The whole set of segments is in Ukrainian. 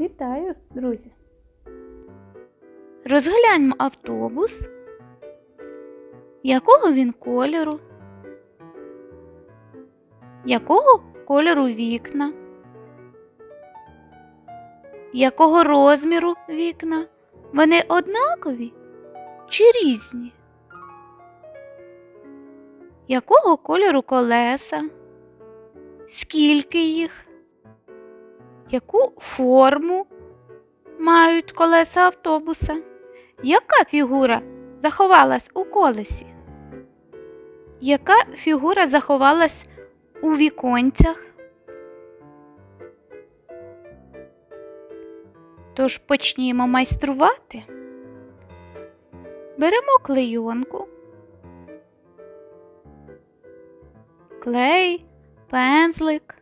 Вітаю, друзі! Розгляньмо автобус. Якого він кольору? Якого кольору вікна? Якого розміру вікна? Вони однакові чи різні? Якого кольору колеса? Скільки їх? Яку форму мають колеса автобуса? Яка фігура заховалась у колесі? Яка фігура заховалась у віконцях? Тож почнімо майструвати. Беремо клейонку, клей, пензлик.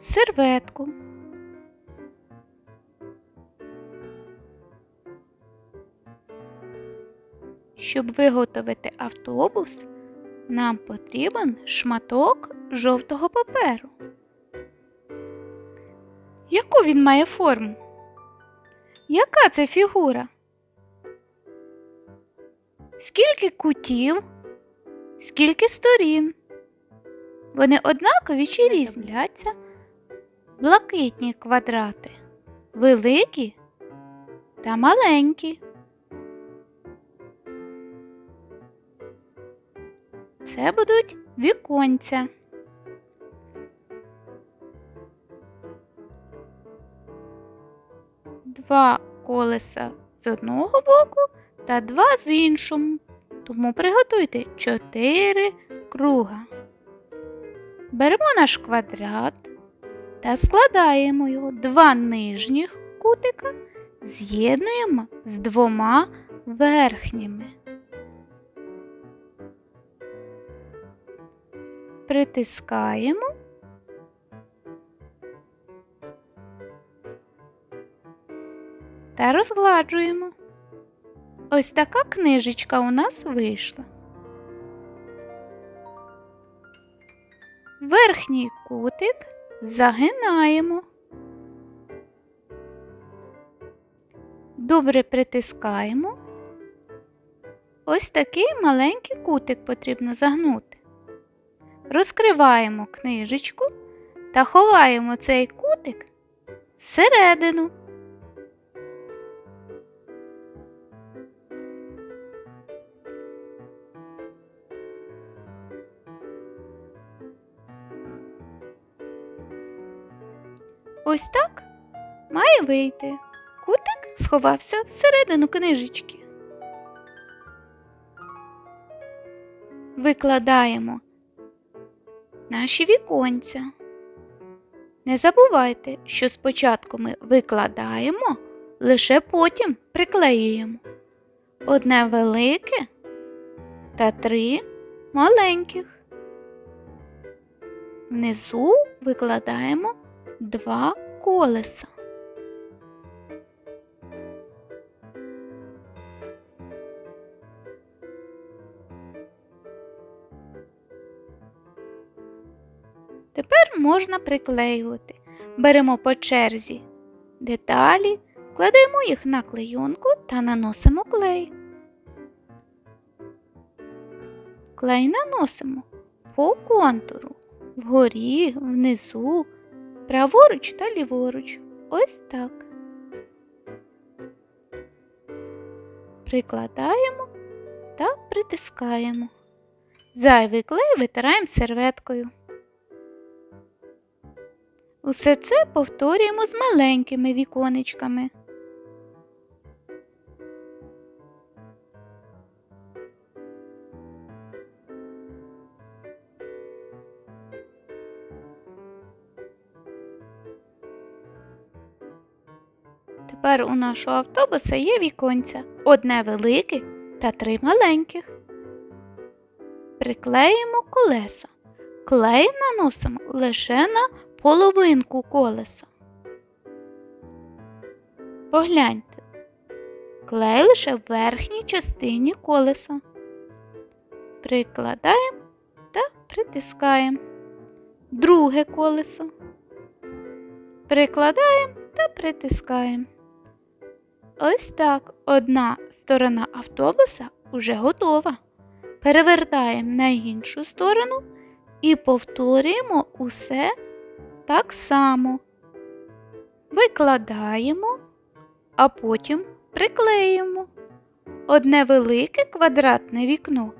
Серветку. Щоб виготовити автобус, нам потрібен шматок жовтого паперу. Яку він має форму? Яка це фігура? Скільки кутів? Скільки сторін? Вони однакові чи різняться? Блакитні квадрати, великі та маленькі. Це будуть віконця. Два колеса з одного боку та два з іншого. Тому приготуйте чотири круга. Беремо наш квадрат та складаємо його два нижніх кутика, з'єднуємо з двома верхніми. Притискаємо. Та розгладжуємо. Ось така книжечка у нас вийшла. Верхній кутик загинаємо. Добре притискаємо. Ось такий маленький кутик потрібно загнути. Розкриваємо книжечку та ховаємо цей кутик всередину. Ось так має вийти. Кутик сховався всередину книжечки. Викладаємо наші віконця. Не забувайте, що спочатку ми викладаємо, лише потім приклеюємо одне велике та три маленьких. Внизу викладаємо два колеса. Тепер можна приклеювати. Беремо по черзі деталі, кладемо їх на клейонку та наносимо клей. Клей наносимо по контуру, вгорі, внизу, праворуч та ліворуч. Ось так. Прикладаємо та притискаємо. Зайвий клей витираємо серветкою. Усе це повторюємо з маленькими віконечками. Тепер у нашого автобуса є віконця одне велике та три маленьких. Приклеїмо колеса. Клей наносимо лише на половинку колеса. Погляньте, клей лише в верхній частині колеса. Прикладаємо та притискаємо. Друге колесо. Прикладаємо та притискаємо. Ось так одна сторона автобуса уже готова. Перевертаємо на іншу сторону і повторюємо усе так само. Викладаємо, а потім приклеїмо одне велике квадратне вікно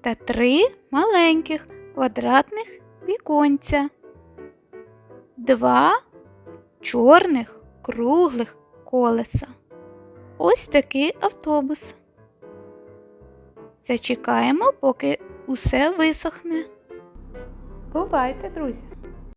та три маленьких квадратних віконця, два чорних круглих колеса. Ось такий автобус. Зачекаємо, поки усе висохне. Бувайте, друзі!